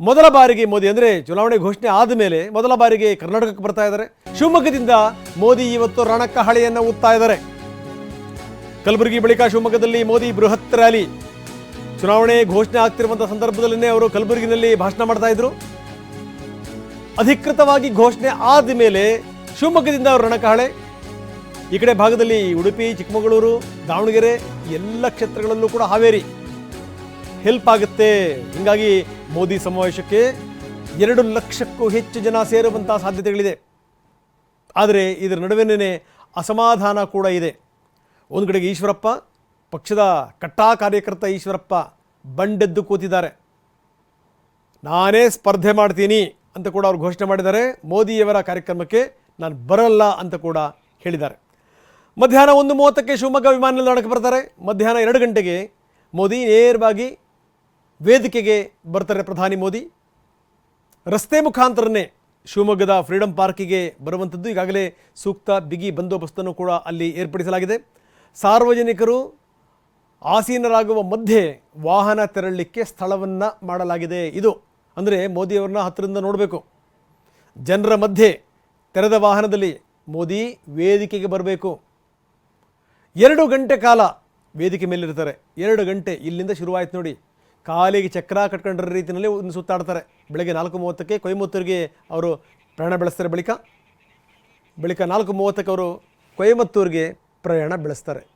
ಮೊದಲ ಬಾರಿಗೆ ಮೋದಿ ಅಂದರೆ ಚುನಾವಣೆ ಘೋಷಣೆ ಆದ ಮೇಲೆ ಮೊದಲ ಬಾರಿಗೆ ಕರ್ನಾಟಕಕ್ಕೆ ಬರ್ತಾ ಇದ್ದಾರೆ. ಶಿವಮೊಗ್ಗದಿಂದ ಮೋದಿ ಇವತ್ತು ರಣಕಹಳೆಯನ್ನು ಊದ್ತಾ ಇದ್ದಾರೆ. ಕಲಬುರಗಿ ಬಳಿಕ ಶಿವಮೊಗ್ಗದಲ್ಲಿ ಮೋದಿ ಬೃಹತ್ ರ್ಯಾಲಿ. ಚುನಾವಣೆ ಘೋಷಣೆ ಆಗ್ತಿರುವಂಥ ಸಂದರ್ಭದಲ್ಲೇ ಅವರು ಕಲಬುರಗಿನಲ್ಲಿ ಭಾಷಣ ಮಾಡ್ತಾ ಇದ್ರು. ಅಧಿಕೃತವಾಗಿ ಘೋಷಣೆ ಆದ ಮೇಲೆ ಶಿವಮೊಗ್ಗದಿಂದ ಅವರು ರಣಕಹಳೆ. ಈ ಕಡೆ ಭಾಗದಲ್ಲಿ ಉಡುಪಿ, ಚಿಕ್ಕಮಗಳೂರು, ದಾವಣಗೆರೆ, ಎಲ್ಲ ಕ್ಷೇತ್ರಗಳಲ್ಲೂ ಕೂಡ ಹಾವೇರಿ. ಹೆಲ್ಪ್ ಆಗುತ್ತೆ. ಹೀಗಾಗಿ ಮೋದಿ ಸಮಾವೇಶಕ್ಕೆ ಎರಡು ಲಕ್ಷಕ್ಕೂ ಹೆಚ್ಚು ಜನ ಸೇರುವಂಥ ಸಾಧ್ಯತೆಗಳಿದೆ. ಆದರೆ ಇದರ ನಡುವೆನೇ ಅಸಮಾಧಾನ ಕೂಡ ಇದೆ. ಒಂದು ಕಡೆಗೆ ಈಶ್ವರಪ್ಪ, ಪಕ್ಷದ ಕಟ್ಟಾ ಕಾರ್ಯಕರ್ತ ಈಶ್ವರಪ್ಪ ಬಂಡೆದ್ದು ಕೂತಿದ್ದಾರೆ. ನಾನೇ ಸ್ಪರ್ಧೆ ಮಾಡ್ತೀನಿ ಅಂತ ಕೂಡ ಅವರು ಘೋಷಣೆ ಮಾಡಿದ್ದಾರೆ. ಮೋದಿಯವರ ಕಾರ್ಯಕ್ರಮಕ್ಕೆ ನಾನು ಬರಲ್ಲ ಅಂತ ಕೂಡ ಹೇಳಿದ್ದಾರೆ. ಮಧ್ಯಾಹ್ನ ಒಂದು ಮೂವತ್ತಕ್ಕೆ ಶಿವಮೊಗ್ಗ ವಿಮಾನ ನಿಲ್ದಾಣಕ್ಕೆ ಬರ್ತಾರೆ. ಮಧ್ಯಾಹ್ನ ಎರಡು ಗಂಟೆಗೆ ಮೋದಿ ನೇರವಾಗಿ ವೇದಿಕೆಗೆ ಬರ್ತಾರೆ ಪ್ರಧಾನಿ ಮೋದಿ. ರಸ್ತೆ ಮುಖಾಂತರನೇ ಶಿವಮೊಗ್ಗದ ಫ್ರೀಡಂ ಪಾರ್ಕಿಗೆ ಬರುವಂಥದ್ದು ಈಗಾಗಲೇ ಸೂಕ್ತ ಬಿಗಿ ಬಂದೋಬಸ್ತನ್ನು ಕೂಡ ಅಲ್ಲಿ ಏರ್ಪಡಿಸಲಾಗಿದೆ. ಸಾರ್ವಜನಿಕರು ಆಸೀನರಾಗುವ ಮಧ್ಯೆ ವಾಹನ ತೆರಳಲಿಕ್ಕೆ ಸ್ಥಳವನ್ನು ಮಾಡಲಾಗಿದೆ ಇದು. ಅಂದರೆ ಮೋದಿಯವರನ್ನ ಹತ್ತಿರದಿಂದ ನೋಡಬೇಕು. ಜನರ ಮಧ್ಯೆ ತೆರೆದ ವಾಹನದಲ್ಲಿ ಮೋದಿ ವೇದಿಕೆಗೆ ಬರಬೇಕು. ಎರಡು ಗಂಟೆ ಕಾಲ ವೇದಿಕೆ ಮೇಲಿರ್ತಾರೆ. ಎರಡು ಗಂಟೆ ಇಲ್ಲಿಂದ ಶುರುವಾಯಿತು ನೋಡಿ. ಕಾಲಿಗೆ ಚಕ್ರ ಕಟ್ಕೊಂಡಿರೋ ರೀತಿಯಲ್ಲಿ ಒಂದು ಸುತ್ತಾಡ್ತಾರೆ. ಬೆಳಗ್ಗೆ ನಾಲ್ಕು ಮೂವತ್ತಕ್ಕೆ ಕೊಯಮತ್ತೂರಿಗೆ ಅವರು ಪ್ರಯಾಣ ಬೆಳೆಸ್ತಾರೆ. ಬಳಿಕ ಬಳಿಕ ನಾಲ್ಕು ಮೂವತ್ತಕ್ಕೆ ಅವರು ಕೊಯಮತ್ತೂರಿಗೆ ಪ್ರಯಾಣ ಬೆಳೆಸ್ತಾರೆ.